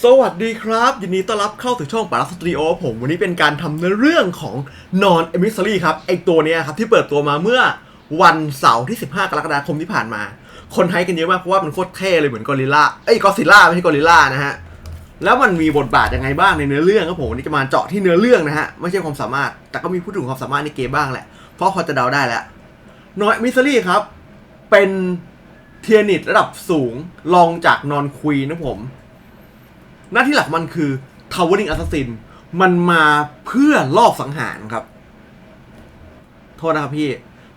สวัสดีครับ ยินดีต้อนรับเข้าสู่ช่องปาราสตรีโอผมวันนี้เป็นการทำเนื้อเรื่องของนอนเอมิสซ r รี่ครับไอตัวเนี้ยครับที่เปิดตัวมาเมื่อวันเสาร์ที่ 15 กรกฎาคมที่ผ่านมา คนไทยกันเยอะมากเพราะว่ามันโคตรเท่เลยเหมือนกอริลลาเอ้ยกอซิล่าไม่ใช่กอริลลานะฮะแล้วมันมีบทบาทยังไงบ้างในเนื้อเรื่องครับผมวันนี้จะมาเจาะที่เนื้อเรื่องนะฮะไม่ใช่ความสามารถแต่ก็มีพูดถึงความสามารถในเกมบ้างแหละเพราะพอจะเดาได้แล้วนอนเอมิสซ r รี่ครับเป็นเทียนิตระดับสูงรองจากนอนควีนนะผม หน้าที่หลักมันคือ Towering Assassin มันมาเพื่อลอบสังหารครับ โทษนะครับพี่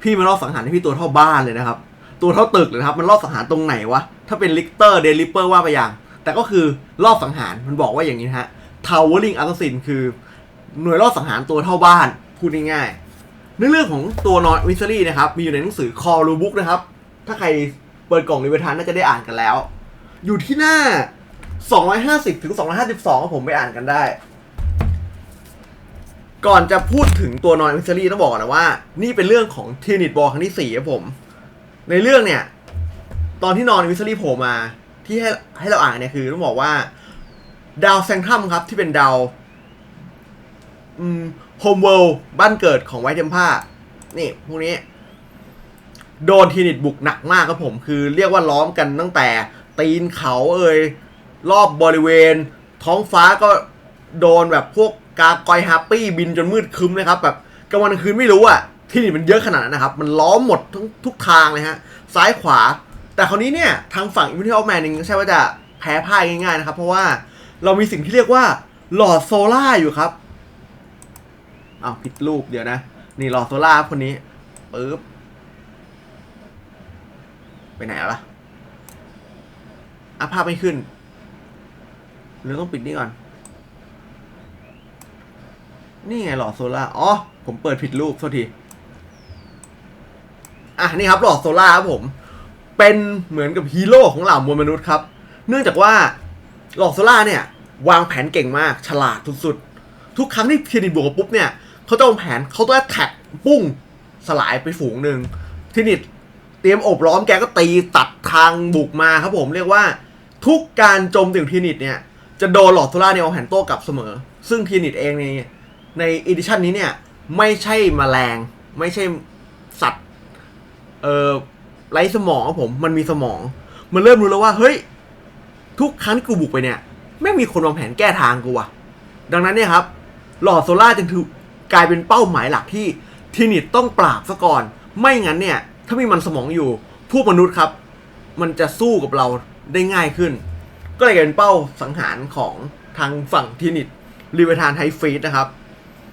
พี่มาลอบสังหารให้พี่ตัวเท่าบ้านเลยนะครับ ตัวเท่าตึกเลยครับ มันลอบสังหารตรงไหนวะ ถ้าเป็นลิกเตอร์เดลิเปอร์ว่าไปอย่าง แต่ก็คือลอบสังหารมันบอกว่าอย่างนี้ฮะ Towering Assassin คือหน่วยลอบสังหารตัวเท่าบ้านพูดง่ายๆเนื้อเรื่องของตัวนอนวิสซ r ีนะครับ มีอยู่ในหนังสือคอรูบุ๊กนะครับ ถ้าใครเปิดกล่องรีเวทานน่าจะได้อ่านกันแล้ว อยู่ที่หน้า 250 ถึง 252ครับผมไปอ่านกันได้ ก่อนจะพูดถึงตัวนอนวิสซ r ีต้องบอกก่อนนะว่า นี่เป็นเรื่องของทีนิตบอลครั้งที่4ครับผม ในเรื่องเนี่ย ตอนที่นอนวิสซ r ีโผล่มา ที่ให้ให้เราอ่านเนี่ยคือต้องบอกว่า ดาวแซงทัมครับที่เป็นดาวอืมโฮมเวิลด์บ้านเกิดของไวท์เทมพานี่ พวกนี้ โดนทีนิตบุกหนักมากครับผม คือเรียกว่าล้อมกันตั้งแต่ตีนเขาเอ่ย รอบบริเวณ ท้องฟ้าก็โดนแบบพวกกากอยฮาปปี้บินจนมืดคึ้มเลยครับแบบกลางวันกลางคืนไม่รู้อะที่นี่มันเยอะขนาดนั้นนะครับ มันล้อมหมดทุกทุกทางเลยฮะ ซ้ายขวา แต่คราวนี้เนี่ย ทางฝั่งอินฟินิตี้อแมนเองก็ใช่ว่าจะแพ้พ่ายง่ายๆนะครับ เพราะว่าเรามีสิ่งที่เรียกว่าหลอดโซล่าอยู่ครับอ้าวผิดรูปเดี๋ยวนะ นี่หลอดโซล่าครับคนนี้ปึ๊บไปไหนแล้วล่ะอะภาพไม่ขึ้น หรือต้องปิดนี่ก่อน นี่ไงหลอดโซล่า อ๋อ ผมเปิดผิดรูปโทษที อะ นี่ครับหลอดโซล่าครับผม เป็นเหมือนกับฮีโร่ของเหล่ามวลมนุษย์ครับ เนื่องจากว่าหลอดโซล่าเนี่ย วางแผนเก่งมาก ฉลาดสุดๆ ทุกครั้งที่เทียนิตบวกปุ๊บเนี่ยเขาจะวางแผนเขาต้องแท็กปุ้งสลายไปฝูงหนึ่งทีนิตเตรียมอบล้อมแกก็ตีตัดทางบุกมาครับผมเรียกว่าทุกการโจมตีของทีนิตเนี่ย จะโดนหลอดโซล่าเนี่ยเอาแผ่นโต้กลับเสมอ ซึ่งทีนิตเองในในอีดิชันนี้เนี่ย ไม่ใช่มแมลง ไม่ใช่สัตว์เอ่อไร้สมองผม มันมีสมอง มันเริ่มรู้แล้วว่า เฮ้ย ทุกครั้งที่กูบุกไปเนี่ยไม่มีคนวางแผนแก้ทางกูว่ะ ดังนั้นเนี่ยครับ หลอดโซล่าจึงถือกลายเป็นเป้าหมายหลักที่ทีนิตต้องปราบซะก่อน ไม่งั้นเนี่ย ถ้ามีมันสมองอยู่พวกมนุษย์ครับ มันจะสู้กับเราได้ง่ายขึ้น ก็เลยเป็นเป้าสังหารของทางฝั่งทีนิตรีเวทานไฮฟีดนะครับ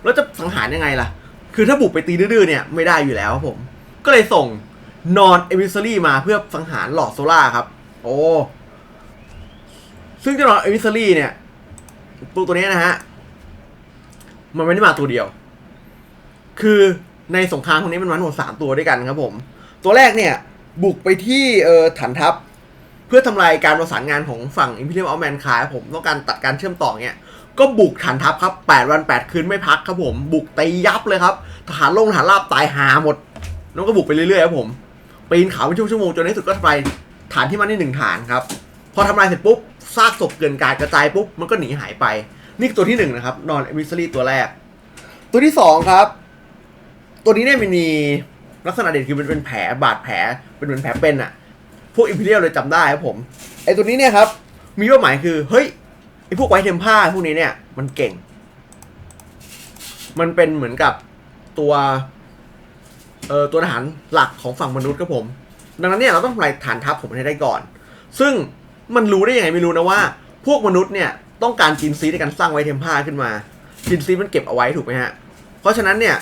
แล้วจะสังหารยังไงล่ะ คือถ้าบุกไปตีดื้อๆเนี่ยไม่ได้อยู่แล้วครับผม ก็เลยส่งนอนเอมิสซ r รี่มาเพื่อสังหารหลอดโซล่าครับ โอ้ ซึ่งเจ้านอนเอมิสซ r รี่เนี่ย ตัวตัวนี้นะฮะ มันไม่ได้มาตัวเดียว คือในสงครามครั้งนี้มันมาทั้งหมดสามตัวด้วยกันครับผม ตัวแรกเนี่ย บุกไปที่เอ่อฐานทัพ พื่อทำลายการประสานงานของฝั่ง Imperial of Mankind ผมต้องการตัดการเชื่อมต่อเนี่ยก็บุกฐานทัพครับ 8 วัน 8 คืนไม่พักครับผม บุกตียับเลยครับทหารลงทหารราบตายหาหมด แล้วก็บุกไปเรื่อยๆครับผมปีนเขาเป็นชั่วโมงจนในที่สุดก็ทำลายฐานที่มันได้หนึ่งฐานครับ พอทำลายเสร็จปุ๊บซากศพเกลื่อนกาดกระจายปุ๊บมันก็หนีหายไป นี่ตัวที่หนึ่งนะครับนอนเอมิสซ r รี่ตัวแรก ตัวที่สองครับ ตัวนี้เนี่ยมันมีลักษณะเด่นคือมันเป็นแผลบาดแผลเป็นเหมือนแผลเป็นอะ พวกอิมพีเรียลเลยจำได้ครับผม ไอตัวนี้เนี่ยครับ มีเป้าหมายคือ เฮ้ย ไอพวกไวเทมผ้าพวกนี้เนี่ย มันเก่ง มันเป็นเหมือนกับตัว เอ่อ ตัวทหารหลักของฝั่งมนุษย์ครับผม ดังนั้นเนี่ยเราต้องทำลายฐานทัพผมให้ได้ก่อน ซึ่งมันรู้ได้ยังไงไม่รู้นะว่า พวกมนุษย์เนี่ยต้องการจินซีในการสร้างไวเทมผ้าขึ้นมา จินซีมันเก็บเอาไว้ถูกไหมฮะ เพราะฉะนั้นเนี่ย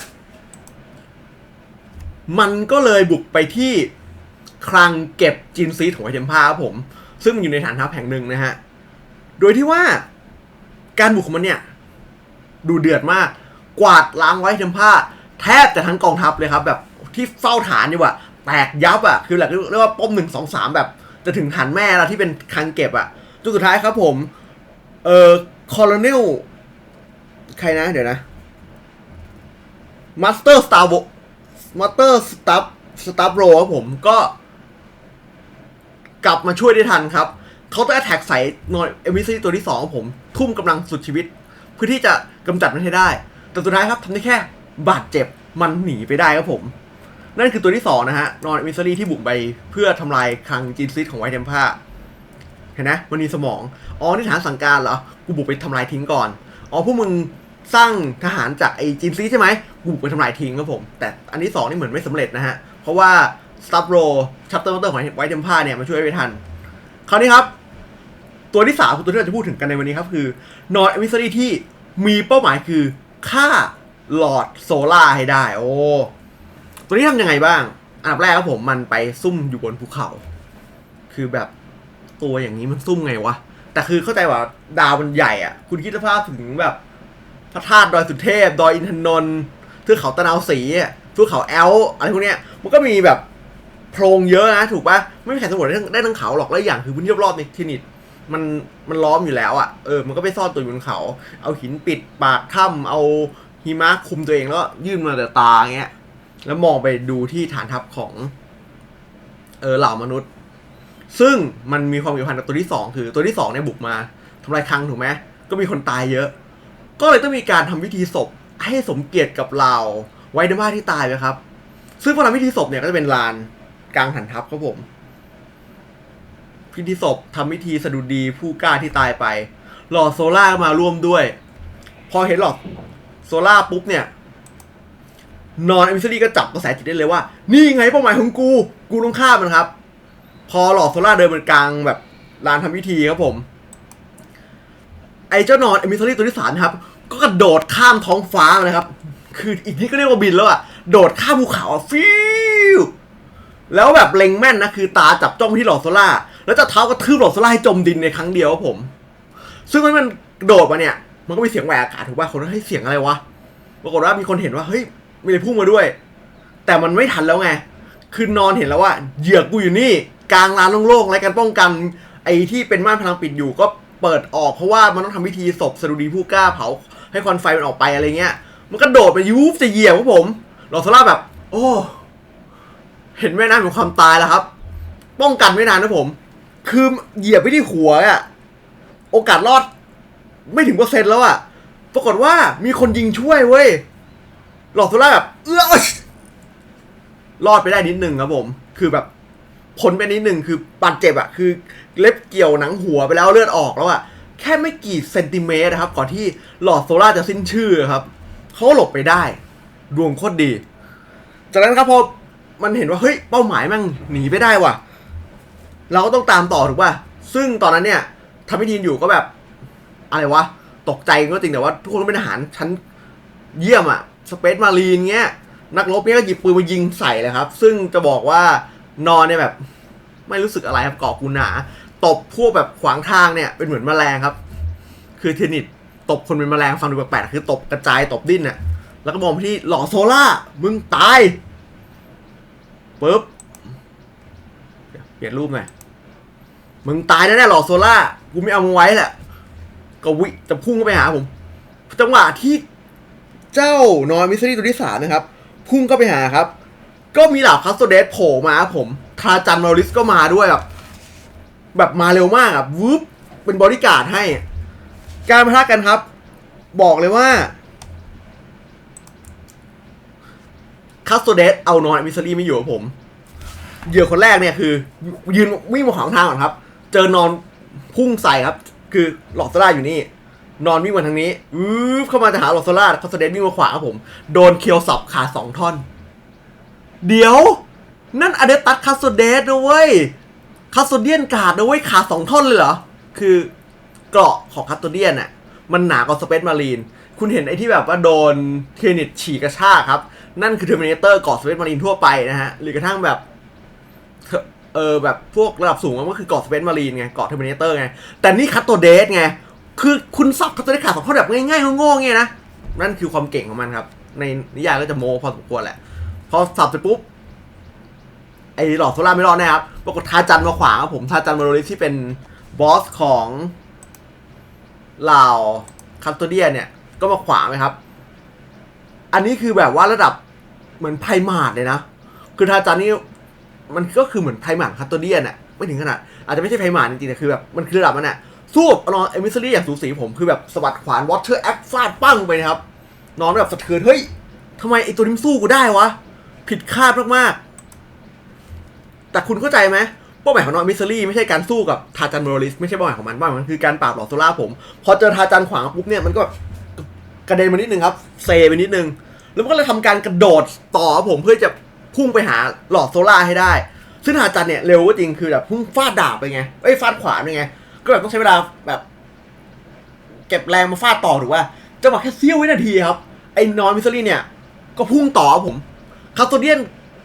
มันก็เลยบุกไปที่ คลังเก็บจินซีของไอเทมผ้าครับผม ซึ่งมันอยู่ในฐานทัพแห่งหนึ่งนะฮะ โดยที่ว่าการบุกของมันเนี่ย ดูเดือดมาก กวาดล้างไว้เทมผ้า แทบจะทั้งกองทัพเลยครับ แบบที่เฝ้าฐานดีกว่าแตกยับอะคือหลักเรียกว่าป้อมหนึ่งสองสามแบบ จะถึงฐานแม่แล้วที่เป็นคลังเก็บอะจนสุดท้ายครับผมเอ่อคอร์เนลใครนะ เดี๋ยวนะมาสเตอร์สตาร์โมาสเตอร์สตัฟสตัฟโรครับผมก็ กลับมาช่วยได้ทันครับเขาต้องแอ t แทกใส่นอนเอมิซีตัวที่สองของผมทุ่มกำลังสุดชีวิต เพื่อที่จะกำจัดมันให้ได้ แต่สุดท้ายครับทำได้แค่บาดเจ็บมันหนีไปได้ครับผม นั่นคือตัวที่สองนะฮะนอนเอมิซีที่บุกไปเพื่อทำลายคลังจีนซิสของไวเทมพาเห็นนะมันมีสมองอ๋อนี่ฐานสั่งการเหรอกูบุกไปทำลายทิ้งก่อนอ๋อพวกมึงสร้างทหารจากไอจีนซีใช่ไหมกูบุกไปทำลายทิ้งครับผม แต่อันที่สองนี่เหมือนไม่สำเร็จนะฮะ เพราะว่า สตัฟโรชัปเตอร์มอเตอร์ของไวท์เทมพาเนี่ยมาช่วยไว้ทัน คราวนี้ครับ ตัวที่สามคือตัวที่เราจะพูดถึงกันในวันนี้ครับ คือนอนเอมิสซ r y ที่มีเป้าหมายคือฆ่าหลอดโซล่าให้ได้ โอ้ ตัวนี้ทำยังไงบ้าง อันดับแรกครับผมมันไปซุ่มอยู่บนภูเขา คือแบบตัวอย่างนี้มันซุ่มไงวะ แต่คือเข้าใจว่าดาวมันใหญ่อะคุณคิดสภาพถึงแบบพระธาตุดอยสุเทพ ดอยอินทนนท์เทือกเขาตะนาวศรีเทือกเขาแอลอะไรพวกเนี้ย มันก็มีแบบ โพรงเยอะนะถูกปะไม่มีใครสำรวจได้ทั้งได้ทั้งเขาหรอกแล้วอย่างคือพื้นที่รอบๆในที่นิดมันมันล้อมอยู่แล้วอะเออมันก็ไปซ่อนตัวอยู่บนเขา เอาหินปิดปากถ้ำเอาหิมะคุมตัวเองแล้วยื่นมาแต่ตาเงี้ย แล้วมองไปดูที่ฐานทัพของเออเหล่ามนุษย์ ซึ่งมันมีความเกี่ยวพันกับตัวที่สองคือตัวที่สองเนี่ยบุกมาทำลายคลังถูกไหมก็มีคนตายเยอะ ก็เลยต้องมีการทำพิธีศพให้สมเกียรติกับเราไวเดมาที่ตายไปครับ ซึ่งพอทำพิธีศพเนี่ยก็จะเป็นลาน กลางฐานทัพครับผม พิธีศพทำพิธีสะดุดีผู้กล้าที่ตายไป หลอดโซล่ามาร่วมด้วย พอเห็นหลอดโซล่าปุ๊บเนี่ย นอนเอมิซ r y ก็จับกระแสจิตได้เลยว่า นี่ไงเป้าหมายของกู กูต้องฆ่ามันครับ พอหลอดโซล่าเดินบนกลางแบบลานทำพิธีครับผม ไอ้เจ้านอนเอมิซ r y ตัวที่สามนะครับ ก็กระโดดข้ามท้องฟ้ามาเลยครับ คืออีกนิดก็เรียกว่าบินแล้วอะโดดข้ามภูเขาอะฟิว แล้วแบบเล็งแม่นนะคือตาจับจ้องที่หลอดโซล่า แล้วจะเท้ากระทืบหลอดโซล่าให้จมดินในครั้งเดียวครับผม ซึ่งมันมันโดดมาเนี่ย มันก็มีเสียงแหวกอากาศถูกป่ะคนก็ให้เสียงอะไรวะปรากฏว่ามีคนเห็นว่าเฮ้ยมีอะไรพุ่งมาด้วย แต่มันไม่ทันแล้วไง คือนอนเห็นแล้วว่าเหยื่อกูอยู่นี่กลางลานโล่งๆไรกันป้องกัน ไอ้ที่เป็นม่านพลังปิดอยู่ก็เปิดออกเพราะว่ามันต้องทำพิธีศพสดุดีผู้กล้าเผา ให้ควันไฟมันออกไปอะไรเงี้ย มันก็โดดไปยุบจะเหยียบครับผมหลอสลาแบบ โอ้ เห็นแม่น้ำของความตายแล้วครับ ป้องกันไม่นานนะผม คือเหยียบไปที่หัวอะโอกาสรอด ไม่ถึงเปอร์เซ็นต์แล้วอะปรากฏว่ามีคนยิงช่วยเว้ย หลอดโซล่าแบบเอื้อรอดไปได้นิดนึงครับผม คือแบบพ้นไปนิดนึงคือบาดเจ็บอะคือเล็บเกี่ยวหนังหัวไปแล้วเลือดออกแล้วอะแค่ไม่กี่เซนติเมตรนะครับก่อนที่หลอดโซล่าจะสิ้นชื่อครับเขาหลบไปได้ ดวงโคตรดี จากนั้นครับพอ มันเห็นว่าเฮ้ยเป้าหมายมันหนีไปได้ว่ะ เราก็ต้องตามต่อถูกป่ะซึ่งตอนนั้นเนี่ยทำพิธีอยู่ก็แบบ อะไรวะ ตกใจก็จริงแต่ว่า ทุกคนเป็นทหารชั้นเยี่ยมอะสเปซมารีนเงี้ย นักรบเนี่ยก็หยิบปืนมายิงใส่เลยครับ ซึ่งจะบอกว่านอนเนี่ยแบบ ไม่รู้สึกอะไรครับเกาะกูหนาตบพวกแบบขวางทางเนี่ยเป็นเหมือนแมลงครับ คือเทนนิสตบคนเป็นแมลงฟังดูแปลกๆคือตบกระจายตบดิ้นน่ะแล้วก็มองไปที่หล่อโซล่ามึงตาย ปุ๊บเปลี่ยนรูปหน่อยมึงตายแน่ๆหล่อโซล่ากูไม่เอามึงไว้แหละก็วิจะพุ่งเข้าไปหาผม จังหวะที่เจ้านอนมิสซิลี่ตัวที่สามนะครับ พุ่งเข้าไปหาครับ ก็มีเหล่าคัสโตเดสโผล่มาผมทาจันมาริสก็มาด้วยแบบแบบมาเร็วมากอะวืบเป็นบอดี้การดให้ การประทะกันครับ บอกเลยว่าคัสโตเดสเอานอนมิสซิลี่ไม่อยู่กับผม เหยื่อคนแรกเนี่ยคือ ยืนวิ่งมาขวางทางก่อนครับ เจอนอนพุ่งใส่ครับ คือหลอดโซล่าอยู่นี่ นอนวิ่งมาทางนี้อือเข้ามาจะหาหลอดโซล่าคัสโตเดสวิ่งมาขวางครับผม โดนเคียวสับขาสองท่อน เดี๋ยว นั่นอเดตัสคัสโตเดสนะเว้ยคัสโตเดียนกาดนะเว้ยขาสองท่อนเลยเหรอ คือเกราะของคัสโตเดียนน่ะมันหนากว่าสเปซมารีน คุณเห็นไอ้ที่แบบว่าโดนเทนิตฉีกกระชากครับ นั่นคือเทอร์มินเตอร์เกาะสเปซมารีนทั่วไปนะฮะ หรือกระทั่งแบบ เออแบบพวกระดับสูงมันก็คือเกาะสเปซมารีนไงเกาะเทอร์มินเตอร์ไง แต่นี่คัตโตเดสไง คือคุณสับคัตโตเดสขาดสองท่อแบบง่ายๆโง่ๆไงนะ นั่นคือความเก่งของมันครับ ในนิยายก็จะโมพอสมควรแหละ พอสับเสร็จปุ๊บ ไอ้หลอดโซล่าไม่รอดแน่ครับ ปรากฏทาจันมาขวางครับผมทาจันมาโรลิสที่เป็นบอสของเหล่าคัตโตเดียเนี่ย ก็มาขวางไหมครับ อันนี้คือแบบว่าระดับเหมือนไพมาดเลยนะ คือทาจันนี่ มันก็คือเหมือนไพมาดคัตโตเดียนอะไม่ถึงขนาดอาจจะไม่ใช่ไพหมานจริงๆแต่คือแบบมันคือระดับมันอะสู้กับนอนเอมิสลี่อย่างสูสีผมคือแบบสะบัดขวานวอเตอร์แอคฟาดปั้งไปนะครับ นอนแบบสะเทือนเฮ้ยทำไมไอตัวนี้สู้กูได้วะ ผิดคาดมากๆ แต่คุณเข้าใจไหมเป้าหมายของนอนมิสซี่ไม่ใช่การสู้กับทาจันโมโรลิสไม่ใช่เป้าหมายของมันเป้าหมายมันคือการปราบหลอดโซล่าผม พอเจอทาจันขวางปุ๊บเนี่ยมันก็กระเด็นมานิดนึงครับเซไปนิดนึงแล้วมันก็เลยทำการกระโดดต่อผมเพื่อจะ พุ่งไปหาหลอดโซล่าให้ได้ ซึ่งทาจันเนี่ยเร็วก็จริงคือแบบพุ่งฟาดดาบไปไงเอ้ยฟาดขวาไปไง ก็แบบต้องใช้เวลาแบบ เก็บแรงมาฟาดต่อถูกว่าจังหวะแค่เสี้ยววินาทีครับ ไอ้นอนมิสซี่เนี่ย ก็พุ่งต่อครับผมคาสโตเดียน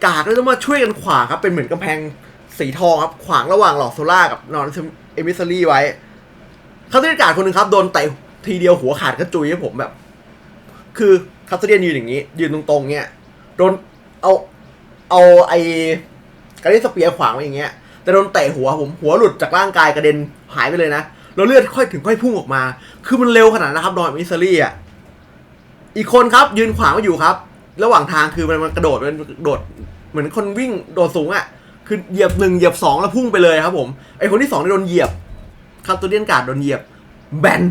กากเลยต้องมาช่วยกันขวางครับเป็นเหมือนกำแพงสีทองครับขวางระหว่างหลอดโซล่ากับนอนเอมิสซี่ไว้คาสโตเดียนกากคนหนึ่งครับโดนเตะทีเดียวหัวขาดกระจุยให้ผมแบบ คือคาสโตเดียนยืนอย่างนี้ ยืนตรงๆเนี่ยโดนเอา เอาไอ้กรที่สเปียร์ขวางไว้อย่างเงี้ย แต่โดนเตะหัวผมหัวหลุดจากร่างกายกระเด็นหายไปเลยนะแล้วเลือดค่อยถึงค่อยพุ่งออกมา คือมันเร็วขนาดนะครับนอนมิสซี่อะอีกคนครับยืนขวางไว้อยู่ครับ ระหว่างทางคือมันมันกระโดดมันกระโดดเหมือนคนวิ่งโดดสูงอะคือเหยียบหนึ่งเหยียบสองแล้วพุ่งไปเลยครับ ผมไอคนที่สองโดนเหยียบคาสโตเดียนการ์ดโดนเหยียบแบน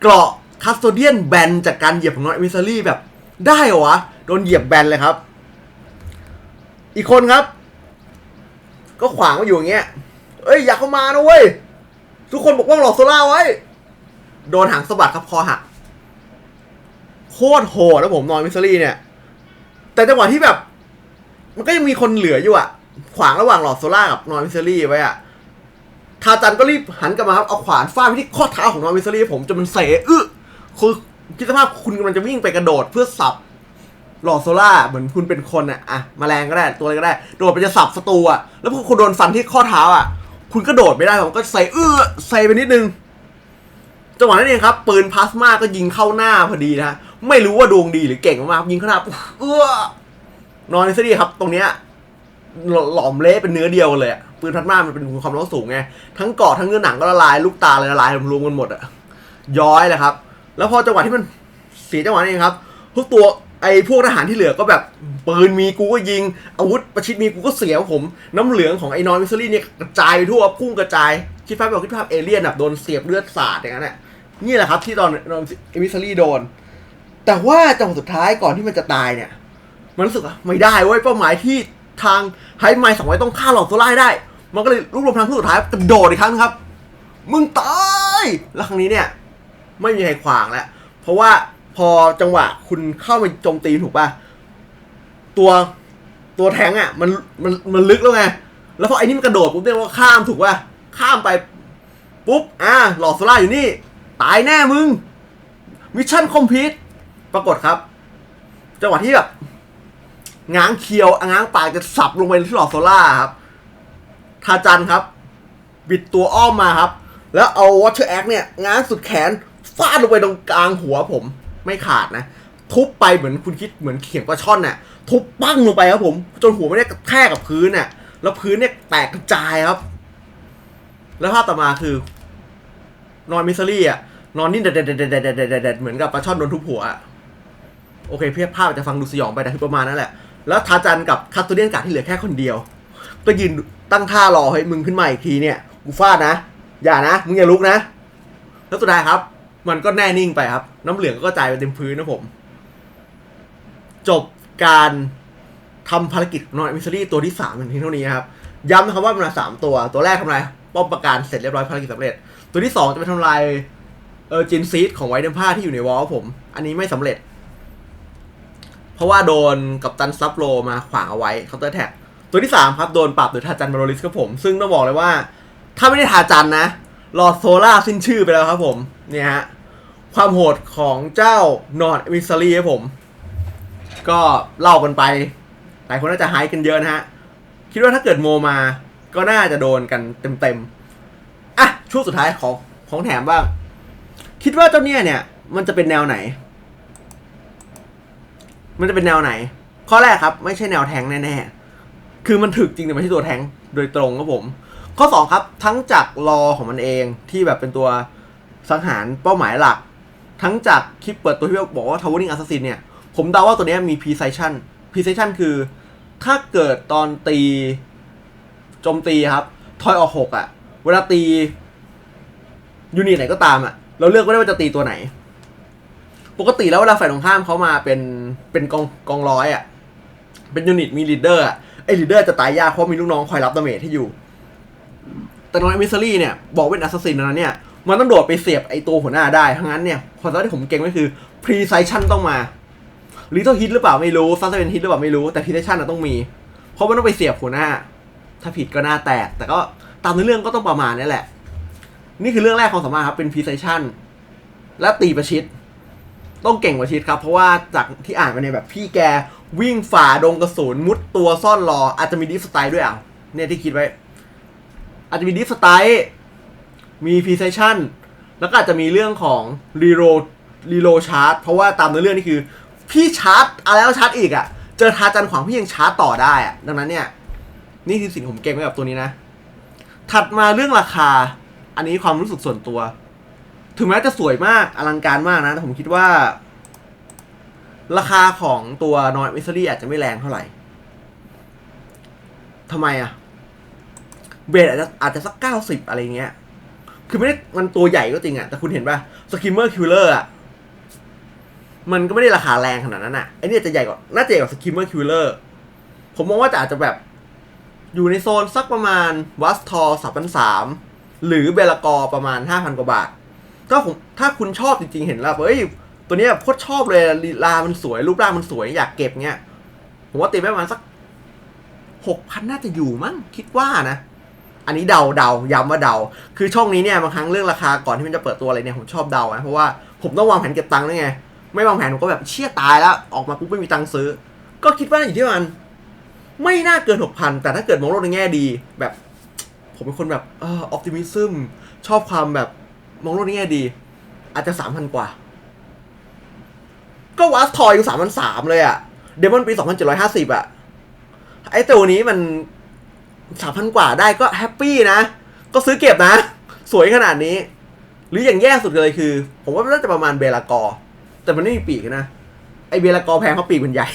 เกราะคาสโตเดียนแบนจากการเหยียบของนอตมิสซี่แบบได้เหรอวะ โดนเหยียบแบนเลยครับ อีกคนครับ ก็ขวางไว้อยู่อย่างเงี้ย เอ้ย อย่าเข้ามานะเว้ย ทุกคนบอกว่าหลอกโซล่าไว้ โดนหางสะบัดครับคอหัก โคตรโหดนะผมนอนมิสซี่เนี่ย แต่จังหวะที่แบบ มันก็ยังมีคนเหลืออยู่อะขวางระหว่างหลอดโซล่ากับนอนมิสซี่ไว้อะทาจันก็รีบหันกลับมาครับ เอาขวานฟาดไปที่ข้อเท้าของนอนมิสซี่ผมจนมันเสอึคือคิดสภาพคุณกำลังจะวิ่งไปกระโดดเพื่อสับ หลอดโซล่าเหมือนคุณเป็นคนอะอะแมลงก็ได้ตัวอะไรก็ได้ โดดไปจะสับศัตรูอะแล้วพอคุณโดนฟันที่ข้อเท้าอะคุณก็โดดไม่ได้ผมก็ใส่เอื้อใส่ไปนิดนึงจังหวะนั้นเองครับ ปืนพลาสมาก็ยิงเข้าหน้าพอดีนะไม่รู้ว่าดวงดีหรือเก่งมากยิงเข้าหน้าปุ๊บเอื้อนอนนซะดีครับ ตรงเนี้ยหลอมเละเป็นเนื้อเดียวกันเลยอะปืนพลาสมามันเป็นความร้อนสูงไงทั้งเกาะทั้งเนื้อหนังก็ละลายลูกตาเลยละลายรวมกันหมดอะย้อยเลยครับ แล้วพอจังหวะที่มันเสียจังหวะนี้เองครับ ทุกตัว ไอ้พวกทหารที่เหลือก็แบบปืนมีกูก็ยิง อาวุธประชิดมีกูก็เสียผม น้ำเหลืองของไอ้นอนมิสซี่เนี่ยกระจายไปทั่วพุ่งกระจาย คิดภาพแบบคิดภาพเอเลี่ยนแบบโดนเสียบเลือดสาดอย่างนั้นแหละนี่แหละครับที่ตอนนอนมิสซี่โดน แต่ว่าจังหวะสุดท้ายก่อนที่มันจะตายเนี่ย มันรู้สึกว่าไม่ได้เว้ยเป้าหมายที่ทางไฮไมล์สั่งไว้ต้องฆ่าหลอดโซล่าได้ มันก็เลยรวบรวมพลังเพื่อสุดท้ายกระโดดอีกครั้งครับ มึงตาย แล้วครั้งนี้เนี่ย ไม่มีใครขวางแล้ว เพราะว่า พอจังหวะคุณเข้าไปโจมตีถูกป่ะ ตัวตัวแทงอะ มันมันมันลึกแล้วไง แล้วพอไอ้นี่มันกระโดดปุ๊บเนี่ยว่าข้ามถูกป่ะ ข้ามไป ปุ๊บ อ่าหลอดโซล่าอยู่นี่ ตายแน่มึง มิชชั่นคอมพลีทปรากฏครับ จังหวะที่แบบง้างเคียวง้างปากจะสับลงไปที่หลอดโซล่าครับ ทาจันครับ บิดตัวอ้อมมาครับ แล้วเอาวอเตอร์แอคเนี่ย ง้างสุดแขนฟาดลงไปตรงกลางหัวผม ไม่ขาดนะ ทุบไปเหมือนคุณคิดเหมือนเขียงปลาช่อนน่ะ ทุบปั้งลงไปครับผม จนหัวไม่ได้กระแทกกับพื้นน่ะ แล้วพื้นเนี่ยแตกกระจายครับ แล้วภาพต่อมาคือนอนมิสซี่อะนอนนิ่งเด็ดเด็ดเด็ดเด็ดเด็ดเด็ดเด็ดเหมือนกับปลาช่อนโดนทุบหัวอะโอเค เพียบภาพจะฟังดูสยองไปแต่คือประมาณนั้นแหละ แล้วทาจันกับคาสตูเดียนกาดที่เหลือแค่คนเดียว ก็ยืนตั้งท่ารอให้มึงขึ้นมาอีกทีเนี่ย กูฟาดนะ อย่านะ มึงอย่าลุกนะ แล้วสุดท้ายครับ มันก็แน่นิ่งไปครับ น้ำเหลืองก็กระจายไปเต็มพื้นนะผม จบการทำภารกิจนอนมิสซี่ตัวที่สามเป็นเพียงเท่านี้ครับ ย้ำนะครับว่ามันมาสามตัว ตัวแรกทำลายป้อมปราการเสร็จเรียบร้อยภารกิจสำเร็จ ตัวที่สองจะไปทำลายเออจินซีดของไวเดนผ้าที่อยู่ในวอลผม อันนี้ไม่สำเร็จ เพราะว่าโดนกับตันซับโลมาขวางเอาไว้เคาน์เตอร์แท็กตัวที่สามครับโดนปรับโดยทาจันมาโรลิสครับผม ซึ่งต้องบอกเลยว่า ถ้าไม่ได้ทาจันนะหลอดโซล่าสิ้นชื่อไปแล้วครับผม เนี่ยฮะ ความโหดของเจ้านอร์ดมิสซารีครับผม ก็เล่ากันไป หลายคนน่าจะหายกันเยอะนะฮะ คิดว่าถ้าเกิดโมมา ก็น่าจะโดนกันเต็มๆ อะ ช่วงสุดท้ายของของแถมบ้าง คิดว่าเจ้าเนี่ยเนี่ย มันจะเป็นแนวไหน มันจะเป็นแนวไหน ข้อแรกครับ ไม่ใช่แนวแทงแน่ๆ คือมันถึกจริงแต่ไม่ใช่ตัวแทงโดยตรงครับผม ข้อ 2 ครับ ทั้งจากรอของมันเองที่แบบเป็นตัวสังหารเป้าหมายหลัก ทั้งจากคลิปเปิดตัวที่บอกว่า Towering Assassin เนี่ย ผมเดาว่าตัวนี้มี Precision Precision คือ ถ้าเกิดตอนตีโจมตีครับ ทอยออกหกอะเวลาตียูนิตไหนก็ตามอะเราเลือกไม่ได้ว่าจะตีตัวไหน ปกติแล้วเวลาฝ่ายตรงข้ามเขามาเป็นเป็นกองกองร้อยอะเป็นยูนิตมีลีดเดอร์อะไอ้ลีดเดอร์จะตายยากเพราะมีลูกน้องคอยรับดาเมจให้อยู่ แต่น้องมิสซรี่เนี่ย บอกเป็นอัสซัสซินนะเนี่ย มันต้องโดดไปเสียบไอตัวหัวหน้าได้ทั้งนั้นเนี่ยความสามารถที่ผมเก่งก็คือ precision ต้องมาลิ t เ l e ฮิตหรือเปล่าไม่รู้ซัสเป็นฮิตหรือเปล่าไม่รู้แต่ precision ต้องมี เพราะมันต้องไปเสียบหัวหน้า ถ้าผิดก็หน้าแตก แต่ก็ตามในเรื่องก็ต้องประมาณนี้แหละ นี่คือเรื่องแรกของสามารถครับเป็น precision และตีประชิด ต้องเก่งประชิดครับ เพราะว่าจากที่อ่านมาเนี่ยแบบพี่แกวิ่งฝ่าดงกระสุนมุดตัวซ่อนรออาจจะมีดิฟสไตล์ด้วยอะเนี่ยที่คิดไว้ อาจจะมีดิฟสไตล์ มี precision แล้วก็อาจจะมีเรื่องของรีโ d รีโ d ชาร์จเพราะว่าตามในเรื่องนี่คือ พี่ชาร์จอะไรแล้วชาร์จอีกอะ เจอทาจันขวางพี่ยังชาร์จต่อได้อะ ดังนั้นเนี่ย นี่คือสิ่งผมเก่งไว้กับตัวนี้นะ ถัดมาเรื่องราคา อันนี้ความรู้สึกส่วนตัว ถึงแม้จะสวยมากอลังการมากนะแต่ผมคิดว่า ราคาของตัวนอยมิสซ r รี่อาจจะไม่แรงเท่าไหร่ทำไมอะเบสอาจจะอาจจะสักเก้าสิบอะไรเงี้ย คือไม่ได้มันตัวใหญ่ก็จริงอะแต่คุณเห็นป่ะสกิมเมอร์คิลเลอร์อะมันก็ไม่ได้ราคาแรงขนาดนั้นอะไอ้นี่จะใหญ่กว่าน่าจะใหญ่กว่าสกิมเมอร์คิลเลอร์ผมมองว่าจะอาจจะแบบ อยู่ในโซนสักประมาณวัสทอสามพันสามหรือเบลกอประมาณห้าพันกว่าบาทถ้าผมถ้าคุณชอบจริงๆเห็นแล้วเฮ้ย ตัวเนี้ยโคตรชอบเลยลีลามันสวยรูปร่างมันสวยอยากเก็บเงี้ยผมว่าตีไปประมาณสักหกพันน่าจะอยู่มั้งคิดว่านะ อันนี้เดาเดาย้ำว่าเดา คือช่องนี้เนี่ยบางครั้งเรื่องราคาก่อนที่มันจะเปิดตัวอะไรเนี่ยผมชอบเดานะเพราะว่าผมต้องวางแผนเก็บตังค์ด้วยไง ไม่วางแผนผมก็แบบเชี่ยตายแล้วออกมาปุ๊บไม่มีตังค์ซื้อ ก็คิดว่าอยู่ที่มันไม่น่าเกินหกพันแต่ถ้าเกิดมองโลกในแง่ดี แบบผมเป็นคนแบบเออออ t ติมิซึมชอบความแบบมองโลกในแง่ดี อาจจะสามพันกว่า ก็วัสทอยอยู่สามพันสามเลยอะเดมอนปีสองพันเจ็ดร้อยห้าสิบอะไอตัวนี้มัน สามพันกว่าได้ก็แฮปปี้นะ ก็ซื้อเก็บนะ สวยขนาดนี้ หรืออย่างแย่สุดเลยคือ ผมว่าน่าจะประมาณเบลากอ แต่มันไม่มีปีกนะ ไอเบลากอแพงเพราะปีกมันใหญ่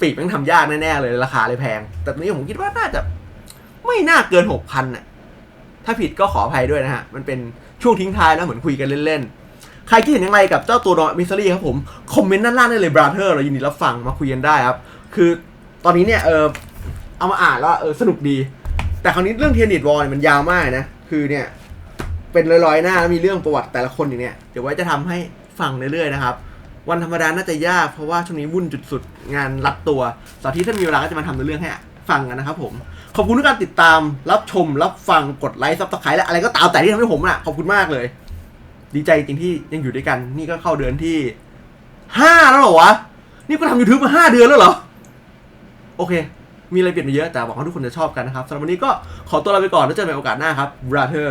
ปีกมันทำยากแน่ๆเลยราคาเลยแพง แต่ตัวนี้ผมคิดว่าน่าจะ ไม่น่าเกินหกพันน่ะถ้าผิดก็ขออภัยด้วยนะฮะ มันเป็นช่วงทิ้งท้ายนะเหมือนคุยกันเล่นๆ ใครคิดเห็นอย่างไรกับเจ้าตัวนอมิสซิลี่ครับผม คอมเมนต์ด้านล่างได้เลยบราเธอร์เรายินดีรับฟังมาคุยกันได้ครับ คือตอนนี้เนี่ยเออ เอามาอ่านแล้วเออสนุกดี แต่คราวนี้เรื่องเทียนิดวอลมันยาวมากนะ คือเนี่ย เป็นร้อยๆหน้าแล้วมีเรื่องประวัติแต่ละคนอย่างเนี้ยเดี๋ยวไว้จะทำให้ฟังเรื่อยๆนะครับ วันธรรมดาน่าจะยากเพราะว่าช่วงนี้วุ่นจุดสุดงานรัดตัวเสาร์อที่ถ้ามีเวลาก็จะมาทำในเรื่องให้ฟังกันนะครับผมขอบคุณทุกการติดตามรับชม รับฟังกดไลค์ซับสไครต์และอะไรก็ตามแต่ที่ทำให้ผมอะขอบคุณมากเลย ดีใจจริงที่ยังอยู่ด้วยกัน นี่ก็เข้าเดือนที่ห้าแล้วเหรอวะนี่ก็ทำยูทูบมาห้าเดือนแล้วเหรอโอเค มีอะไรเปลี่ยนไปเยอะแต่หวังว่าทุกคนจะชอบกันนะครับสำหรับวันนี้ก็ขอตัวลาไปก่อนแล้วเจอกันใหม่โอกาสหน้าครับ brother